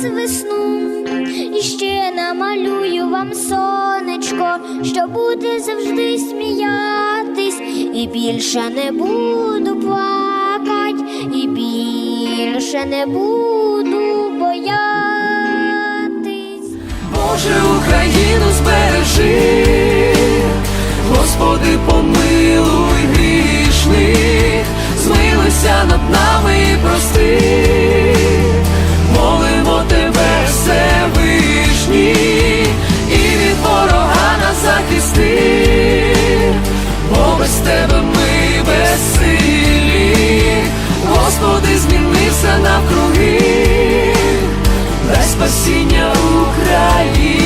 Вас весну. І ще намалюю вам сонечко, що буде завжди сміятись, і більше не буду плакать, і більше не буду боятись. Боже, Україну збережи, Господи, помилуй грішних, змилуйся над нами без тебе ми безсилі, Господи, змінився навкруги, дай спасіння Україні.